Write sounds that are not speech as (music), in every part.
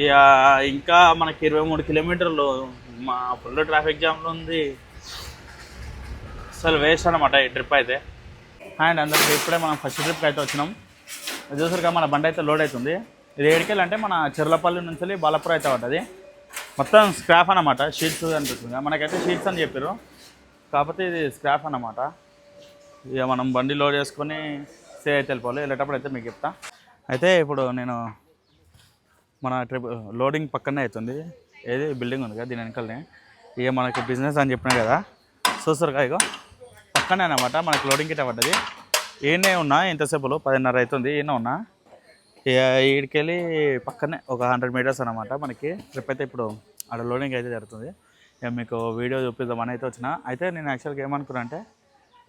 ఇక ఇంకా మనకి ఇరవై మూడు కిలోమీటర్లు మా ఫుల్ ట్రాఫిక్ జామ్లో ఉంది. అసలు వేస్ట్ అనమాట ఈ ట్రిప్ అయితే. అండ్ అందరికి ఇప్పుడే మనం ఫస్ట్ ట్రిప్కి అయితే వచ్చినాం. ఇది చూసారుగా మన బండి అయితే లోడ్ అవుతుంది. ఇది ఏడికెళ్ళి అంటే మన చెర్లపల్లి నుంచి బాలపురం అయితే ఉంటుంది మొత్తం స్క్రాప్ అనమాట షీట్స్ అనిపిస్తుంది మనకైతే షీట్స్ అని చెప్పారు కాకపోతే ఇది స్క్రాప్ అన్నమాట. ఇక మనం బండి లోడ్ చేసుకొని సేవ్ అయితే వెళ్ళిపోవాలి. వెళ్ళేటప్పుడు అయితే మీకు చెప్తా. అయితే ఇప్పుడు నేను మన ట్రిప్ లోడింగ్ పక్కనే అవుతుంది. ఏది? బిల్డింగ్ ఉంది కదా దీని వెనకాలనే. ఇక మనకి బిజినెస్ అని చెప్పినా కదా. చూస్తారు కదా ఇగో. పక్కనే అనమాట మనకి లోడింగ్ గిట్ట పడ్డది. ఈయనే ఉన్నా ఇంతసేపులో పదిన్నర అవుతుంది. ఈయన ఉన్నా. ఇక ఈడికెళ్ళి పక్కనే ఒక హండ్రెడ్ మీటర్స్ అనమాట మనకి. ట్రిప్ అయితే ఇప్పుడు ఆడ లోడింగ్ అయితే జరుగుతుంది. ఇక మీకు వీడియో చూపిద్దామని అయితే వచ్చిన. అయితే నేను యాక్చువల్గా ఏమనుకున్నా అంటే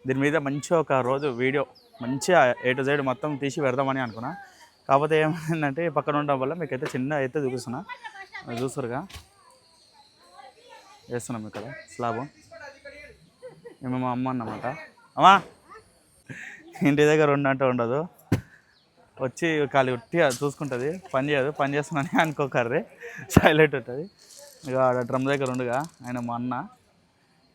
దీని మీద మంచిగా ఒక రోజు వీడియో మంచిగా ఏ టు జైడ్ మొత్తం తీసి పెడదామని అనుకున్నా. కాకపోతే ఏమైందంటే పక్కన ఉండడం వల్ల మీకైతే చిన్న అయితే చూపిస్తున్నా. అది చూస్తారుగా వేస్తున్నాం ఇక్కడ స్లాబ్. మేము మా అమ్మ అన్నమాట. అమ్మా! ఇంటి దగ్గర ఉండంటే ఉండదు. వచ్చి ఖాళీ ఉట్టి చూసుకుంటుంది. పని చేయదు. పని చేస్తున్నానని అనుకోకర్రి సైలెంట్ ఉంటుంది. ఇక ఆడ డ్రమ్ దగ్గర ఉండగా ఆయన మా అన్న.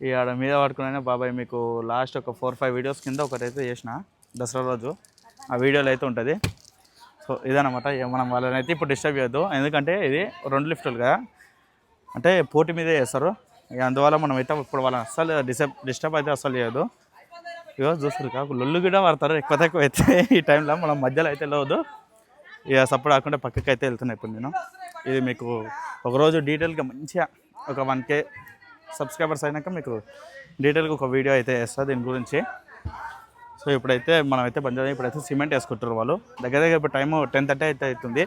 ఈ ఆడ మీద పడుకున్న బాబాయ్ మీకు లాస్ట్ ఒక ఫోర్ ఫైవ్ వీడియోస్ కింద ఒకటైతే చేసిన దసరా రోజు. ఆ వీడియోలో అయితే ఉంటుంది. సో ఇదనమాట ఇక మనం వాళ్ళని అయితే ఇప్పుడు డిస్టర్బ్ చేయొద్దు. ఎందుకంటే ఇది రెండు లిఫ్టులు కదా. అంటే పోటీ మీదే చేస్తారు. ఇక అందువల్ల మనం అయితే ఇప్పుడు వాళ్ళని అస్సలు డిస్టర్బ్ డిస్టర్బ్ అయితే అస్సలు చేయదు ఇక చూస్తారు కాకు లొల్లు కూడా పడతారు ఎక్కువ తక్కువ అయితే (laughs) ఈ టైంలో మనం మధ్యలో అయితే వెళ్ళవద్దు. ఇక సపోర్ట్ కాకుండా పక్కకి అయితే వెళ్తున్నా ఇప్పుడు నేను. ఇది మీకు ఒకరోజు డీటెయిల్గా మంచిగా ఒక వన్ కే సబ్స్క్రైబర్స్ అయినాక మీకు డీటెయిల్గా ఒక వీడియో అయితే వేస్తా దీని గురించి. సో ఇప్పుడైతే మనం అయితే బంద్ ఇప్పుడైతే సిమెంట్ వేసుకుంటారు వాళ్ళు. దగ్గర దగ్గర ఇప్పుడు టైము టెన్ థర్టీ అయితే అవుతుంది.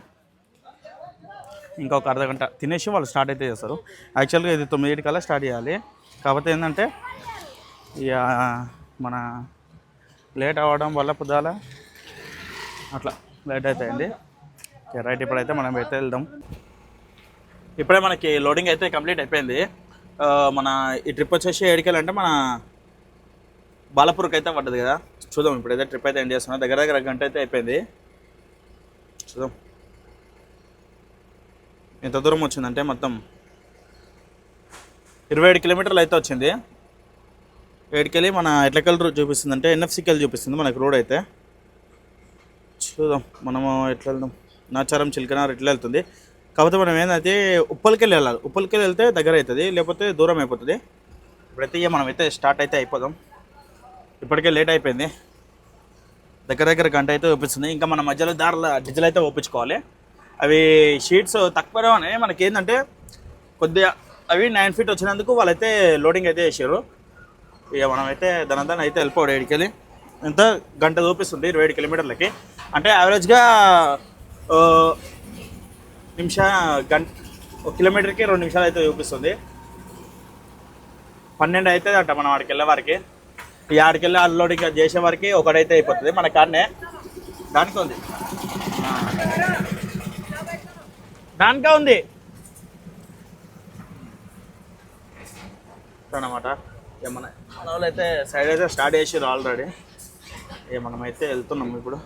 ఇంకొక అర్ధ గంట తినేసి వాళ్ళు స్టార్ట్ అయితే చేస్తారు. యాక్చువల్గా ఇది తొమ్మిది కల్లా స్టార్ట్ చేయాలి. కాకపోతే ఏంటంటే ఇక మన లేట్ అవ్వడం వల్ల పొద్దాల అట్లా లేట్ అవుతాయండి ఓకే రైట్ ఇప్పుడైతే మనం అయితే వెళ్దాం. ఇప్పుడే మనకి లోడింగ్ అయితే కంప్లీట్ అయిపోయింది. మన ఈ ట్రిప్ వచ్చేసి ఏడికెళ్ళంటే మన బాలపూర్కి అయితే పడ్డది కదా. చూద్దాం ఇప్పుడైతే ట్రిప్ అయితే ఎండ్ చేస్తున్నాం. దగ్గర దగ్గర గంట అయితే అయిపోయింది. చూద్దాం. ఎంత దూరం వచ్చిందంటే మొత్తం ఇరవై ఏడు కిలోమీటర్లు అయితే వచ్చింది. ఏడుకెళ్ళి మన ఎట్లకెళ్ళి రోడ్ చూపిస్తుంది అంటే ఎన్ఎఫ్సికి చూపిస్తుంది మనకి రోడ్ అయితే. చూద్దాం. మనము ఎట్లా వెళ్దాం నాచారం చిలకనారు ఎట్లా వెళ్తుంది. కాకపోతే మనం ఏంటంటే ఉప్పలకెళ్ళి వెళ్ళాలి. ఉప్పలకెళ్ళి వెళ్తే దగ్గర అవుతుంది లేకపోతే దూరం అయిపోతుంది. ఇప్పుడైతే మనం అయితే స్టార్ట్ అయితే అయిపోదాం. ఇప్పటికే లేట్ అయిపోయింది. దగ్గర దగ్గర గంట అయితే చూపిస్తుంది ఇంకా మన మధ్యలో దారిలో డిజిల్ అయితే ఒప్పించుకోవాలి. అవి షీట్స్ తక్కువనే మనకి ఏంటంటే కొద్దిగా అవి నైన్ ఫీట్ వచ్చినందుకు వాళ్ళైతే లోడింగ్ అయితే చేసారు ఇక మనమైతే దాని అయితే వెళ్ళిపోవడం ఏడికెళ్ళి. ఎంత గంట చూపిస్తుంది ఇరవై ఏడు కిలోమీటర్లకి. అంటే యావరేజ్గా నిమిష గంట ఒక కిలోమీటర్కి రెండు నిమిషాలు అయితే చూపిస్తుంది పన్నెండు అవుతుంది అంట మనం వాడికి వెళ్ళే వారికి. ఈ ఆడికి అన్లోడింగ్ చేసే వరకు ఒకడైతే అయిపోతుంది. మన కాడనే దానికి ఉంది. దానికా ఉంది. అనమాట ఏమన్నా మన వాళ్ళు అయితే సైడ్ అయితే స్టార్ట్ చేసారు ఆల్రెడీ ఏ మనమైతే వెళ్తున్నాం ఇప్పుడు.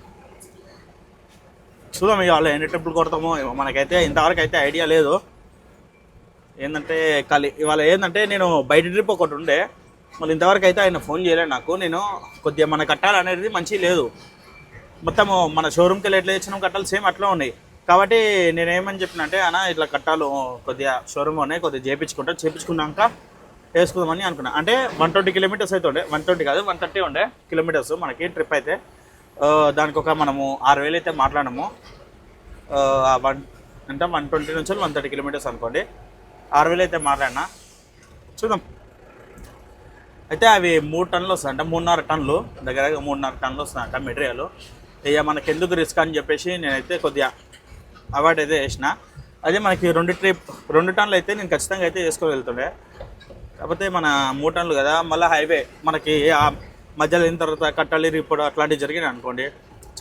చూద్దాం ఇక వాళ్ళు ఎన్ని ట్రిప్పులు కొడతామో మనకైతే ఇంతవరకు అయితే ఐడియా లేదు. ఏంటంటే కలి ఇవాళ ఏంటంటే నేను బయట ట్రిప్ ఒకటి ఉండే. మళ్ళీ ఇంతవరకు అయితే ఆయన ఫోన్ చేయలేదు నాకు. నేను కొద్దిగా మన కట్టాలనేది మంచి లేదు. మొత్తం మన షోరూమ్కి వెళ్ళి ఎట్లా తెచ్చినాం కట్టాలు సేమ్ అట్లా ఉన్నాయి. కాబట్టి నేను ఏమని చెప్పిన అంటే అన్న ఇట్లా కట్టాలు కొద్దిగా షోరూమ్ ఉన్నాయి కొద్దిగా చేయించుకుంటా చేయించుకున్నాక వేసుకుందామని అనుకున్నా. అంటే వన్ ట్వంటీ కిలోమీటర్స్ అయితే ఉండే. వన్ ట్వంటీ కాదు వన్ థర్టీ ఉండే కిలోమీటర్స్ మనకి ట్రిప్ అయితే. దానికి ఒక మనము ఆరు వేలు అయితే మాట్లాడము వన్ అంటే వన్ ట్వంటీ నుంచి వన్ థర్టీ కిలోమీటర్స్ అనుకోండి. ఆరు వేలు అయితే మాట్లాడినా. చూద్దాం. అయితే అవి మూడు టన్నులు వస్తాయి. అంటే మూడున్నర టన్నులు దగ్గర దగ్గర మూడున్నర టన్నులు వస్తుందంట మెటీరియల్. ఇక మనకి ఎందుకు రిస్క్ అని చెప్పేసి నేనైతే కొద్దిగా అవాయిడ్ అయితే చేసిన. అదే మనకి రెండు ట్రిప్ రెండు టన్నులు అయితే నేను ఖచ్చితంగా అయితే చేసుకొని వెళ్తుండే. కాకపోతే మన మూడు టన్నులు కదా మళ్ళీ హైవే మనకి ఆ మధ్యలో అయిన తర్వాత కట్టాలి రిపోర్ట్ అట్లాంటివి జరిగినాయి అనుకోండి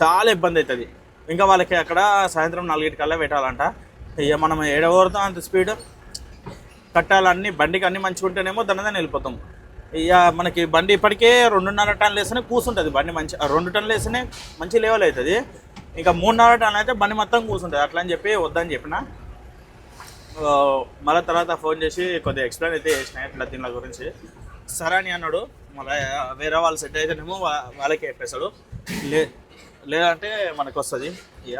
చాలా ఇబ్బంది అవుతుంది ఇంకా వాళ్ళకి అక్కడ సాయంత్రం నాలుగింటికల్లా పెట్టాలంట. ఇక మనం ఏడవరుతాం అంత స్పీడ్ కట్టాలన్నీ బండికి అన్నీ మంచిగా ఉంటేనేమో దన్నదాన్ని వెళ్ళిపోతాం. ఇక మనకి బండి ఇప్పటికే రెండున్నర టన్నులు వేస్తేనే కూర్చుంటుంది బండి మంచి రెండు టన్నులు వేస్తేనే మంచి లెవెల్ అవుతుంది. ఇంకా మూడున్నర టన్నులు అయితే బండి మొత్తం కూర్చుంటుంది అట్లా అని చెప్పి వద్దని చెప్పిన. మళ్ళీ తర్వాత ఫోన్ చేసి కొద్దిగా ఎక్స్ప్లెయిన్ అయితే చేసిన ఇట్లా దీనిల గురించి. సరే అని అన్నాడు. మళ్ళీ వేరే వాళ్ళు సెట్ అయితేనేమో వాళ్ళకి వాళ్ళకే చెప్పేశాడు లే లేదంటే మనకు వస్తుంది ఇక.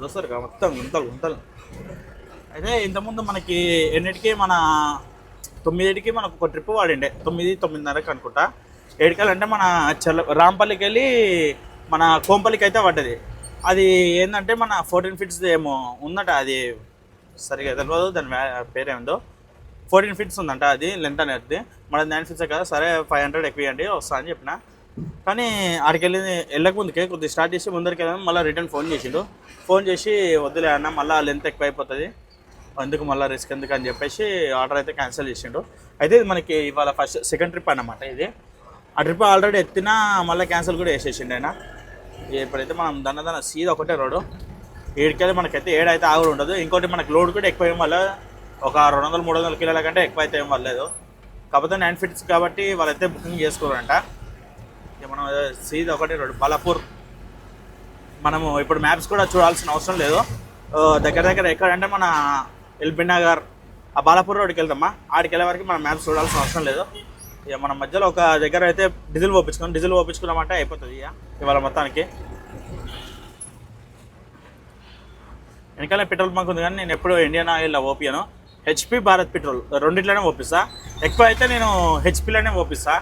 చూస్తారు కదా మొత్తం గుంతలు గుంతలు. అయితే ఇంతకుముందు మనకి ఎన్నిటికి మన తొమ్మిదికి మనకు ఒక ట్రిప్ వాడిండే. తొమ్మిది తొమ్మిదిన్నరకి అనుకుంటా. ఏడికల్ మన చల్ల రాంపల్లికి వెళ్ళి మన కోంపల్లికి అయితే పడ్డది. అది ఏంటంటే మన ఫోర్టీన్ ఫీట్స్ ఏమో ఉందట అది సరిగా తెలియదు దాని పేరేందో. ఫోర్టీన్ ఫీట్స్ ఉందంట అది లెంత్ అనేది. మన నైన్ ఫీట్స్ కదా సరే ఫైవ్ హండ్రెడ్ ఎక్కువ ఇవ్వండి వస్తా అని చెప్పిన. కానీ ఆడికి వెళ్ళి వెళ్ళక ముందుకే కొద్దిగా స్టార్ట్ చేసి ముందరికి వెళ్ళాను మళ్ళీ రిటర్న్ ఫోన్ చేసిండు. ఫోన్ చేసి వద్దులే అన్న మళ్ళీ లెంత్ ఎక్కువ అయిపోతుంది అందుకు మళ్ళీ రిస్క్ ఎందుకు అని చెప్పేసి ఆర్డర్ అయితే క్యాన్సిల్ చేసిండు. అయితే ఇది మనకి ఇవాళ ఫస్ట్ సెకండ్ ట్రిప్ అన్నమాట ఇది. ఆ ట్రిప్ ఆల్రెడీ ఎత్తినా మళ్ళీ క్యాన్సిల్ కూడా వేసేసిండు ఆయన. ఇప్పుడైతే మనం దన్న దన్న సీదా ఒకటే రోడ్డు. ఏడికెళ్ళి మనకైతే ఏడైతే ఆగుడు ఉండదు. ఇంకోటి మనకి లోడ్ కూడా ఎక్కువ ఏం వల్ల ఒక రెండు వందలు మూడు వందల కిలోల కంటే ఎక్కువ అయితే ఏం వర్లేదు కాకపోతే నైన్ ఫిట్స్ కాబట్టి వాళ్ళైతే బుకింగ్ చేసుకోరంట. మనం సీదా ఒకటే రోడ్డు బలాపూర్. మనము ఇప్పుడు మ్యాప్స్ కూడా చూడాల్సిన అవసరం లేదు. దగ్గర దగ్గర ఎక్కడంటే మన ఎల్బీ నగర్. ఆ బాలాపూర్ రోడ్కి వెళ్తామా ఆడికి వెళ్ళే వరకు మనం మ్యాప్స్ చూడాల్సిన అవసరం లేదు. ఇక మన మధ్యలో ఒక దగ్గర అయితే డీజిల్ పోపించుకున్నాం డీజిల్ పోపించుకున్నామంటే అయిపోతుంది ఇక ఇవాళ మొత్తానికి. వెనకాల పెట్రోల్ బంక్ ఉంది కానీ నేను ఎప్పుడు ఇండియన్ ఆయిల్లో ఓపియను. హెచ్పి భారత్ పెట్రోల్ రెండిట్లోనే ఓపిస్తా ఎక్కువ అయితే నేను హెచ్పిలోనే ఓపిస్తా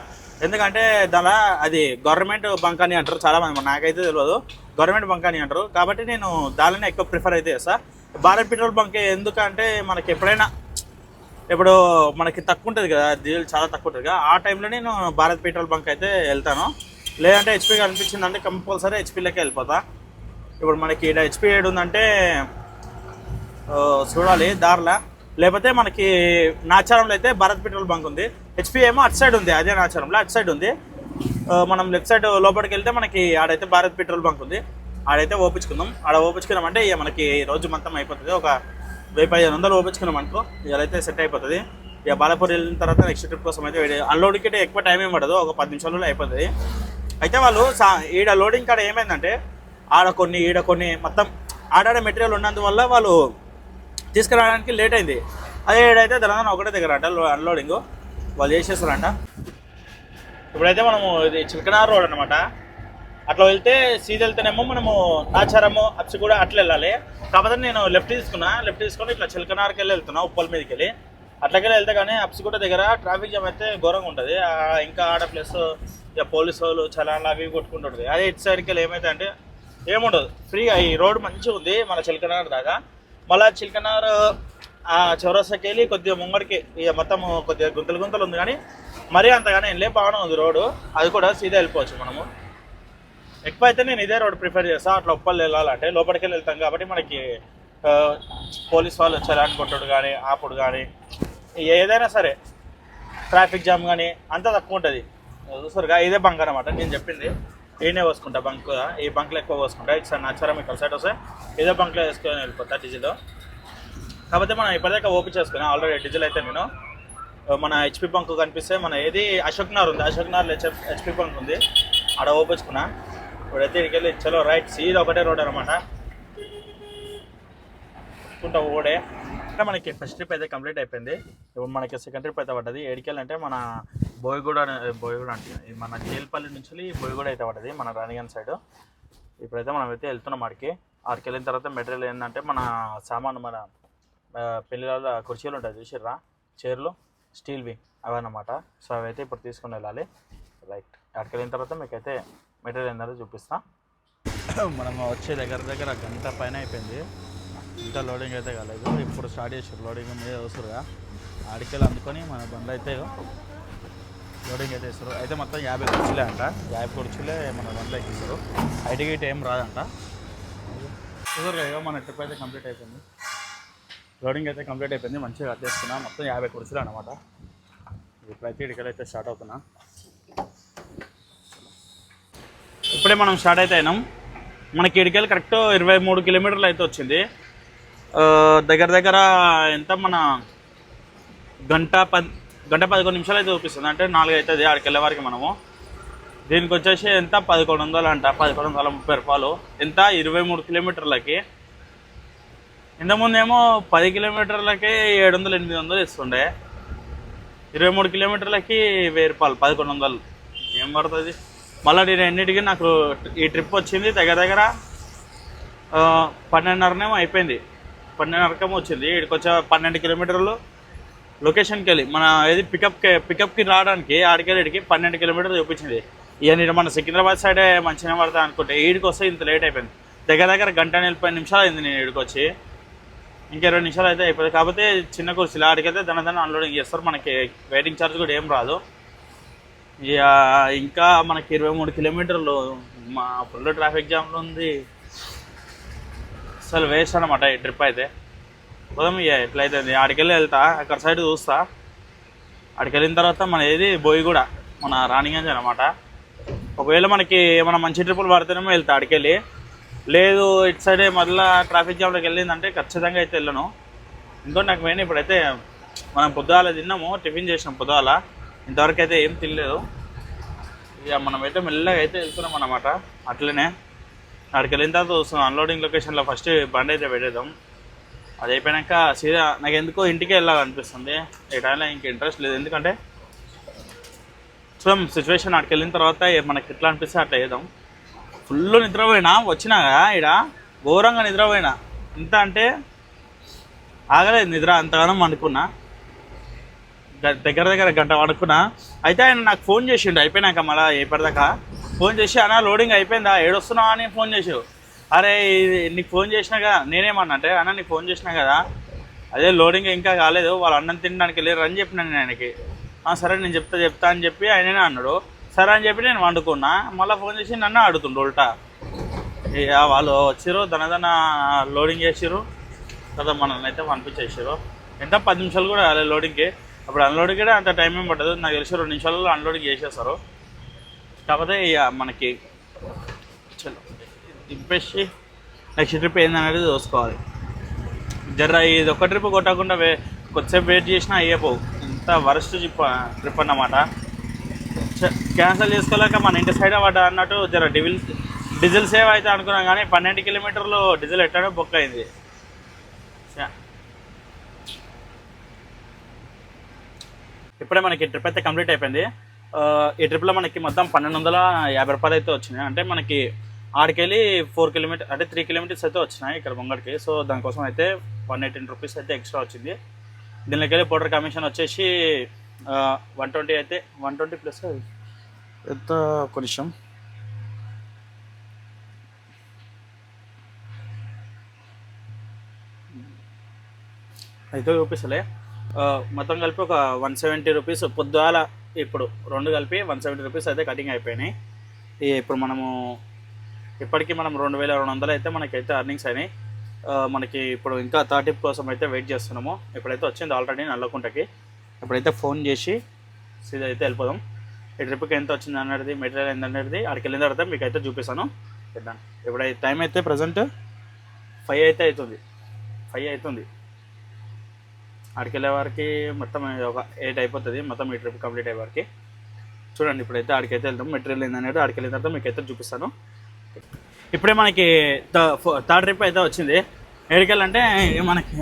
ఎందుకంటే దాని అది గవర్నమెంట్ బంక్ అని అంటారు చాలామంది. నాకైతే తెలియదు. గవర్నమెంట్ బంక్ అని అంటారు. కాబట్టి నేను దానిలోనే ఎక్కువ ప్రిఫర్ అయితే చేస్తాను భారత్ పెట్రోల్ బంక్ ఎందుకంటే మనకి ఎప్పుడైనా ఇప్పుడు మనకి తక్కువ ఉంటుంది కదా డీజిల్ చాలా తక్కువ ఉంటుంది కదా ఆ టైంలో నేను భారత్ పెట్రోల్ బంక్ అయితే వెళ్తాను. లేదంటే హెచ్పి కనిపించింది అంటే కంపల్సరీ హెచ్పిలోకి వెళ్ళిపోతా. ఇప్పుడు మనకి ఇక్కడ హెచ్పి ఏడు ఉందంటే చూడాలి దారిలో. లేకపోతే మనకి నాచారంలో అయితే భారత్ పెట్రోల్ బంక్ ఉంది. హెచ్పి ఏమో అటు సైడ్ ఉంది అదే నాచారంలో అటు సైడ్ ఉంది. మనం లెఫ్ట్ సైడ్ లోపలికి వెళ్తే మనకి ఆడైతే భారత్ పెట్రోల్ బంక్ ఉంది. ఆడైతే ఓపించుకుందాం. ఆడ ఓపించుకున్నామంటే ఇక మనకి రోజు మొత్తం అయిపోతుంది. ఒక వెయ్యి పదిహేను వందలు ఓపించుకున్నాం అనుకో అయితే సెట్ అయిపోతుంది. ఇక బాలపూర్ వెళ్ళిన తర్వాత నెక్స్ట్ ట్రిప్ కోసం అయితే అన్లోడింగ్కి అయితే ఎక్కువ టైం ఏం పడదు. ఒక పది నిమిషాలలో అయిపోతుంది. అయితే వాళ్ళు సా ఈడ లోడింగ్ కాడ ఏమైందంటే ఆడ కొన్ని ఈడ కొన్ని మొత్తం ఆడాడ మెటీరియల్ ఉన్నందువల్ల వాళ్ళు తీసుకురావడానికి లేట్ అయింది. అదే ఏడైతే తెలంగాణ ఒకటే దగ్గర అంట అన్లోడింగ్ వాళ్ళు చేసేస్తారంట. ఇప్పుడైతే మనము ఇది చిలకనార్ రోడ్ అనమాట అట్లా వెళ్తే సీదా వెళ్తేనేమో మనము నాచారము అప్సి కూడా అట్లా వెళ్ళాలి. కాకపోతే నేను లెఫ్ట్ తీసుకున్నా లెఫ్ట్ తీసుకొని ఇట్లా చిలకనార్కి వెళ్ళి వెళ్తున్నా ఉప్పల మీదకి వెళ్ళి అట్లకెళ్ళి వెళ్తే కానీ అప్సిగూడ దగ్గర ట్రాఫిక్ జామ్ అయితే ఘోరంగా ఉంటుంది. ఆ, ఇంకా ఆడ ప్లస్ ఇక పోలీసు వాళ్ళు చలాన్లు అవి కొట్టుకుంటుంటుంది అదే ఇటు సైడ్కి వెళ్ళి ఏమైతే అంటే ఏముండదు. ఫ్రీగా ఈ రోడ్ మంచిగా ఉంది మన చిలకనార్ దాకా. మళ్ళా చిలకనార్ ఆ చౌరస్తాకి వెళ్ళి కొద్దిగా ముంగడికి ఇక మొత్తం కొద్దిగా గుంతలు గుంతలు ఉంది కానీ మరీ అంతగానే వెళ్ళే బాగానే ఉంది రోడ్డు. అది కూడా సీదా వెళ్ళిపోవచ్చు మనము. ఎక్కువ అయితే నేను ఇదే రోడ్ ప్రిఫర్ చేస్తాను అట్లా ఉప్పల్ వెళ్ళాలంటే లోపలికి వెళ్తాం కాబట్టి మనకి పోలీస్ వాళ్ళు చలాన్ కొట్టుడు కానీ ఆపుడు కానీ ఏదైనా సరే ట్రాఫిక్ జామ్ కానీ అంతా తక్కువ ఉంటుంది. చూసారుగా ఇదే బంక్ అనమాట నేను చెప్పింది ఈయనే పోసుకుంటా బంక్ ఈ బంక్లో ఎక్కువ పోసుకుంటా. ఇటు సైడ్ మీకు సైడ్ వస్తే ఇదే బంక్లో వేసుకొని వెళ్ళిపోతా డీజిల్. కాకపోతే మనం ఇప్పటిదాకా ఓపెన్ చేసుకున్నాం. ఆల్రెడీ డీజిల్ అయితే నేను. మన హెచ్పి బంక్ కనిపిస్తే మన ఏది అశోక్ నార్ ఉంది. అశోక్ నగర్ హెచ్పి బంక్ ఉంది. ఆడ ఓపించుకున్నా ఇప్పుడైతే ఇక్కడికి వెళ్ళి చలో రైట్ సీదా ఒకటే రోడ్ అనమాట కుంటా ఓడే. అంటే మనకి ఫస్ట్ ట్రిప్ అయితే కంప్లీట్ అయిపోయింది. ఇప్పుడు మనకి సెకండ్ ట్రిప్ అయితే పడ్డది. ఏడికెళ్ళి అంటే మన బోయగూడ బోయిగూడ బోయగూడ అంటే ఇది మన చేల్పల్లి నుంచి బోయగూడ అయితే పడ్డది మన రాణిగన్ సైడ్ ఇప్పుడైతే మనం అయితే వెళ్తున్నాం ఆడికి. ఆడికి వెళ్ళిన తర్వాత మెటీరియల్ ఏంటంటే మన సామాన్ మన పెళ్ళిళ్ళ కుర్చీలు ఉంటాయి చూసిర్రా? చైర్లు స్టీల్వి అవన్నమాట. సో అవి అయితే ఇప్పుడు తీసుకొని వెళ్ళాలి. రైట్ అక్కడికి వెళ్ళిన తర్వాత మీకైతే మెటీరియల్ ఏంటంటే చూపిస్తా. (coughs) మనం వచ్చే దగ్గర దగ్గర గంట పైన అయిపోయింది. ఇంకా లోడింగ్ అయితే కాలేదు. ఇప్పుడు స్టార్ట్ చేసారు లోడింగ్ మీద వస్తురుగా ఆడికెళ్ళి అందుకొని మన బండ్లు అయితే లోడింగ్ అయితే ఇస్తారు అయితే మొత్తం యాభై కుర్చీలే అంట. యాభై కుర్చీలే మన బండ్లు ఎక్కిస్తారు ఐటీ గిట్ ఏం రాదంట. చూసారు మన ట్రిప్ అయితే కంప్లీట్ అయిపోయింది. లోడింగ్ అయితే కంప్లీట్ అయిపోయింది. మంచిగా కట్టేస్తున్నా. మొత్తం యాభై కుర్చీలు అనమాట ఇప్పుడైతే ఇటుకలు అయితే స్టార్ట్ అవుతున్నా. ఇప్పుడే మనం స్టార్ట్ అయితే అయినాం. మనకి ఇడికెళ్ళి కరెక్ట్ ఇరవై మూడు కిలోమీటర్లు అయితే వచ్చింది. దగ్గర దగ్గర ఎంత మన గంట పది గంట పదకొండు నిమిషాలు అయితే చూపిస్తుంది. అంటే నాలుగు అవుతుంది ఆడికి వెళ్ళే మనము. దీనికి వచ్చేసి ఎంత? పదకొండు వందలు అంట. పదకొండు వందల ముప్పై రూపాయలు. ఎంత? ఇరవై మూడు కిలోమీటర్లకి. ఇంతకుముందేమో పది కిలోమీటర్లకి ఏడు వందలు ఎనిమిది వందలు ఇస్తుండే. ఇరవై మూడు కిలోమీటర్లకి వెయ్యి రూపాయలు పదకొండు వందలు. ఏం పడుతుంది? మళ్ళీ నేను ఎన్నిటికీ నాకు ఈ ట్రిప్ వచ్చింది దగ్గర దగ్గర పన్నెండున్నరనేమో అయిపోయింది. పన్నెండున్నరకేమో వచ్చింది. ఇక్కడికి వచ్చే పన్నెండు కిలోమీటర్లు లొకేషన్కి వెళ్ళి మన ఏది పికప్కి పికప్కి రావడానికి ఆడికెళ్ళికి పన్నెండు కిలోమీటర్లు చూపించింది. ఇక నేను మన సికింద్రాబాద్ సైడే మంచిగా పడతా అనుకుంటే ఈడికి వస్తే ఇంత లేట్ అయిపోయింది. దగ్గర దగ్గర గంట నలభై నిమిషాలు అయింది నేను ఇక్కడికి వచ్చి. ఇంకా ఇరవై నిమిషాలు అయితే అయిపోయింది. కాకపోతే చిన్న కుర్చీలు ఆడికైతే దాని దాన్ని అన్లోడింగ్ చేస్తారు. మనకి వెయిటింగ్ ఛార్జ్ కూడా ఏం రాదు. ఇక ఇంకా మనకి ఇరవై మూడు కిలోమీటర్లు మా ఫుల్ ట్రాఫిక్ జామ్లో ఉంది. అసలు వేస్ట్ అనమాట ఈ ట్రిప్ అయితే. పోదాం ఇక ఎట్లయితే ఆడికెళ్ళి వెళ్తా. అక్కడ సైడ్ చూస్తా. అడికెళ్ళిన వెళ్ళిన తర్వాత మన ఏది? బోయి కూడా మన రాణిగంజ్ అనమాట ఒకవేళ మనకి ఏమైనా మంచి ట్రిప్పులు పడితేనేమో వెళ్తా అడికెళ్ళి లేదు ఇటు సైడే మళ్ళీ ట్రాఫిక్ జామ్లోకి వెళ్ళిందంటే ఖచ్చితంగా అయితే వెళ్ళను. ఇంకోటి నాకు మెయిన్ ఇప్పుడైతే మనం పొద్దుగాల తిన్నాము. టిఫిన్ చేసినాం పొద్దుగాల. ఇంతవరకు అయితే ఏం తినలేదు. ఇక మనమైతే మెల్లగా అయితే వెళ్తున్నాం అనమాట అట్లనే అక్కడికి వెళ్ళిన తర్వాత చూస్తున్నాం అన్లోడింగ్ లొకేషన్లో ఫస్ట్ బండి అయితే పెట్టేద్దాం. అది అయిపోయాక సీదా నాకు ఎందుకో ఇంటికి వెళ్ళాలనిపిస్తుంది. ఈ టైంలో ఇంక ఇంట్రెస్ట్ లేదు. ఎందుకంటే చూద్దాం సిచ్యువేషన్ అక్కడికి వెళ్ళిన తర్వాత మనకి ఎట్లా అనిపిస్తే అట్లా వేద్దాం ఫుల్ నిద్రపోయినా వచ్చినాక ఈడ? ఘోరంగా నిద్రపోయినా. ఎంత అంటే ఆగలేదు నిద్ర అంతగానో అనుకున్నా. దగ్గర దగ్గర గంట పడుకున్నా. అయితే ఆయన నాకు ఫోన్ చేసిండు అయిపోయినాక మళ్ళీ ఎప్పటిదాకా ఫోన్ చేసి అన్న లోడింగ్ అయిపోయిందా? ఏడొస్తున్నావా అని ఫోన్ చేసావు అరే ఇది నీకు ఫోన్ చేసినా కదా నేనేమన్నా అంటే అన్న నీకు ఫోన్ చేసినా కదా అదే లోడింగ్ ఇంకా కాలేదు వాళ్ళు అన్నం తినడానికి వెళ్ళారు అని చెప్పినా నేను ఆయనకి. సరే నేను చెప్తా చెప్తా అని చెప్పి ఆయననే అన్నాడు. సరే అని చెప్పి నేను వండుకున్నా. మళ్ళీ ఫోన్ చేసి నన్ను అడుగుతుండు ఉల్టా. వాళ్ళు వచ్చిర్రు దనదన లోడింగ్ చేసిర్రు. కదా మనల్ని అయితే పంపించేసారు ఎంత? పది నిమిషాలు కూడా కాలేదు లోడింగ్కి అప్పుడు అన్లోడింగ్ కూడా అంత టైం ఏం పట్టదు. నాకు తెలిసి రెండు నిమిషాలలో అన్లోడింగ్ చేసేస్తారు. కాకపోతే ఇక మనకి చలో దింపేసి నెక్స్ట్ ట్రిప్ ఏందనేది చూసుకోవాలి. జర్ర ఇది ఒక ట్రిప్ కొట్టకుండా వే కొద్దిసేపు వెయిట్ చేసినా అయ్యేపోవు ఇంత వరస్ట్ ట్రిప్ ట్రిప్ అన్నమాట. క్యాన్సిల్ చేసుకోలేక మన ఇంటి సైడ్ పడ్డ అన్నట్టు జర డివిల్ డీజిల్ సేవ్ అయితే అనుకున్నాం కానీ పన్నెండు కిలోమీటర్లు డీజిల్ ఎట్టాడో బుక్ అయింది. ఇప్పుడే మనకి ట్రిప్ అయితే కంప్లీట్ అయిపోయింది. ఈ ట్రిప్లో మనకి మొత్తం పన్నెండు వందల యాభై రూపాయలు అయితే వచ్చినాయి. అంటే మనకి ఆడికెళ్ళి ఫోర్ కిలోమీటర్ అంటే త్రీ కిలోమీటర్స్ అయితే వచ్చినాయి ఇక్కడ ముంగడికి సో దానికోసం అయితే వన్ ఎయిటీన్ రూపీస్ అయితే ఎక్స్ట్రా వచ్చింది. దీనిలోకి వెళ్ళి పౌడర్ కమిషన్ వచ్చేసి వన్ ట్వంటీ అయితే వన్ ట్వంటీ ప్లస్ ఎంత కొంచెం అయితే చూపిస్తలే. మొత్తం కలిపి ఒక వన్ సెవెంటీ రూపీస్ పొద్దుగాల ఇప్పుడు రెండు కలిపి వన్ సెవెంటీ రూపీస్ అయితే కటింగ్ అయిపోయినాయి. ఇప్పుడు మనము ఇప్పటికీ మనం రెండు వేల రెండు వందలు అయితే మనకైతే అర్నింగ్స్ అయినాయి. మనకి ఇప్పుడు ఇంకా థర్డ్ కోసం అయితే వెయిట్ చేస్తున్నాము. ఇప్పుడైతే వచ్చింది ఆల్రెడీ నల్లకుంటకి. ఇప్పుడైతే ఫోన్ చేసి సీదా అయితే వెళ్ళిపోదాం. ఈ ట్రిప్కి ఎంత వచ్చింది అనేది మెటీరియల్ ఎంత అనేది అక్కడికి వెళ్ళిన తర్వాత మీకు అయితే చూపిస్తాను. వెళ్దాం ఇప్పుడు టైం అయితే ప్రజెంట్ ఫైవ్ అయితే అవుతుంది. ఫైవ్ అవుతుంది. అక్కడికి వారికి మొత్తం ఒక ఎయిట్ అయిపోతుంది మొత్తం ఈ ట్రిప్ కంప్లీట్ అయ్యే వారికి. చూడండి ఇప్పుడైతే ఆడికైతే వెళ్తాం మెటీరియల్ ఏందనేది ఆడికి వెళ్ళిన తర్వాత మీకు అయితే చూపిస్తాను. ఇప్పుడే మనకి థర్డ్ ట్రిప్ అయితే వచ్చింది. ఎడికెళ్ళంటే మనకి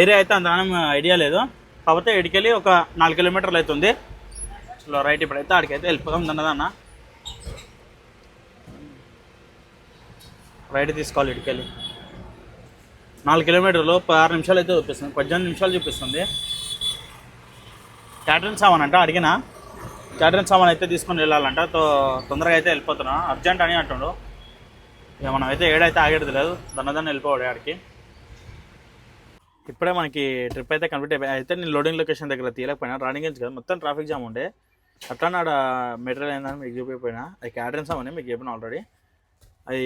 ఏరియా అయితే అంతగానం ఐడియా లేదు. కాకపోతే ఎడికెళ్ళి ఒక నాలుగు కిలోమీటర్లు అవుతుంది సో రైట్ ఇప్పుడైతే ఆడికైతే వెళ్ళిపోదాం దండదన్న. రైట్ తీసుకోవాలి ఇడికెళ్ళి నాలుగు కిలోమీటర్లు పదహారు నిమిషాలు అయితే చూపిస్తుంది. పద్దెనిమిది నిమిషాలు చూపిస్తుంది. క్యాటరింగ్ సామాన్ అంట అడిగిన? క్యాటరింగ్ సామాన్ అయితే తీసుకొని వెళ్ళాలంట. తో తొందరగా అయితే వెళ్ళిపోతున్నా. అర్జెంట్ అని అంటుండు. ఇక మనం అయితే ఏడైతే ఆగేది లేదు. దన్నదన్న వెళ్ళిపోవాడు ఆడికి. ఇప్పుడే మనకి ట్రిప్ అయితే కంప్లీట్ అయిపోయి అయితే నేను లోడింగ్ లొకేషన్ దగ్గర తీయలేకపోయినా. రాణింగ్ కదా. మొత్తం ట్రాఫిక్ జామ్ ఉండే. అట్లా నాడ మెటీరియల్ ఏందని మీకు చూపిపోయినా. అది క్యాటరింగ్ సామాన్ మీకు చెప్పిన ఆల్రెడీ అది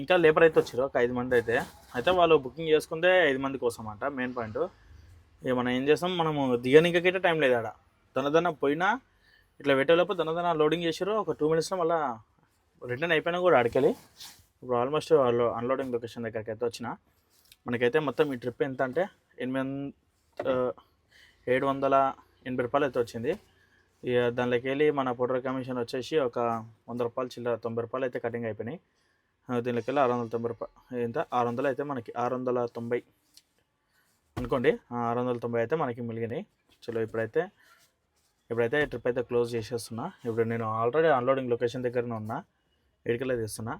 ఇంకా లేబర్ అయితే వచ్చారు ఒక ఐదు మంది అయితే. అయితే వాళ్ళు బుకింగ్ చేసుకుందే ఐదు మంది కోసం అంట మెయిన్ పాయింట్. ఇక మనం ఏం చేస్తాం మనము దిగనికైతే టైం లేదు ఆడ. దనదన పోయినా ఇట్లా పెట్టేలోపు దనదన లోడింగ్ చేసారు ఒక టూ మినిట్స్లో మళ్ళీ రిటర్న్ అయిపోయినా కూడా ఆడికెళ్ళి. ఇప్పుడు ఆల్మోస్ట్ వాళ్ళు అన్లోడింగ్ లొకేషన్ దగ్గరికి అయితే వచ్చిన. మనకైతే మొత్తం ఈ ట్రిప్ ఎంత అంటే ఎనిమిది ఏడు వందల ఎనభై రూపాయలు అయితే వచ్చింది. ఇక దానిలోకి వెళ్ళి మన పొడర్ కమిషన్ వచ్చేసి ఒక వంద రూపాయలు చిల్లర తొంభై రూపాయలు అయితే కటింగ్ అయిపోయినాయి. దీనిలోకి ఆరు వందల తొంభై రూపాయలు. ఎంత? ఆరు వందలు అయితే మనకి ఆరు వందల తొంభై. అనుకోండి ఆరు వందల తొంభై అయితే మనకి మిలిగినాయి చలో ఇప్పుడైతే ఇప్పుడైతే ట్రిప్ అయితే క్లోజ్ చేసేస్తున్నా. ఇప్పుడు నేను ఆల్రెడీ అన్లోడింగ్ లొకేషన్ దగ్గరనే ఉన్నా. ఇడికలే తీస్తున్నా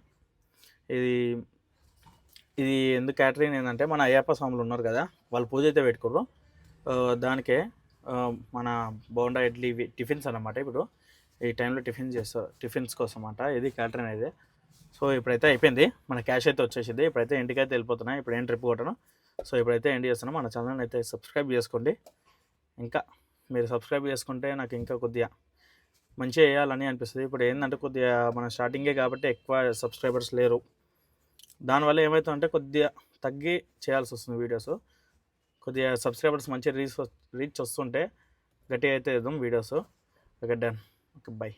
ఇది ఇది ఎందుకు క్యాటరింగ్ ఏంటంటే మన అయ్యప్ప స్వాములు ఉన్నారు కదా వాళ్ళు పూజ అయితే పెట్టుకోరు దానికే మన బోండా ఇడ్లీ టిఫిన్స్ అన్నమాట ఇప్పుడు. ఈ టైంలో టిఫిన్ చేస్తారు టిఫిన్స్ కోసం అంట ఇది క్యాటరింగ్ అయితే. సో ఇప్పుడైతే అయిపోయింది. మన క్యాష్ అయితే వచ్చేసింది. ఇప్పుడైతే ఇంటికి అయితే వెళ్ళిపోతున్నాయి. ఇప్పుడు ఏం ట్రిప్ కొట్టను. సో ఇప్పుడైతే ఎండ్ చేస్తున్నా? మన ఛానల్ అయితే సబ్స్క్రైబ్ చేసుకోండి. ఇంకా మీరు సబ్స్క్రైబ్ చేసుకుంటే నాకు ఇంకా కొద్దిగా మంచిగా వేయాలని అనిపిస్తుంది. ఇప్పుడు ఏంటంటే కొద్దిగా మన స్టార్టింగే కాబట్టి ఎక్కువ సబ్స్క్రైబర్స్ లేరు. దానివల్ల ఏమవుతుందంటే కొద్దిగా తగ్గి చేయాల్సి వస్తుంది వీడియోస్ కొద్దిగా సబ్స్క్రైబర్స్ మంచి రీచ్ రీచ్ వస్తుంటే గట్టిగా అయితే ఇద్దాం videos okay done okay bye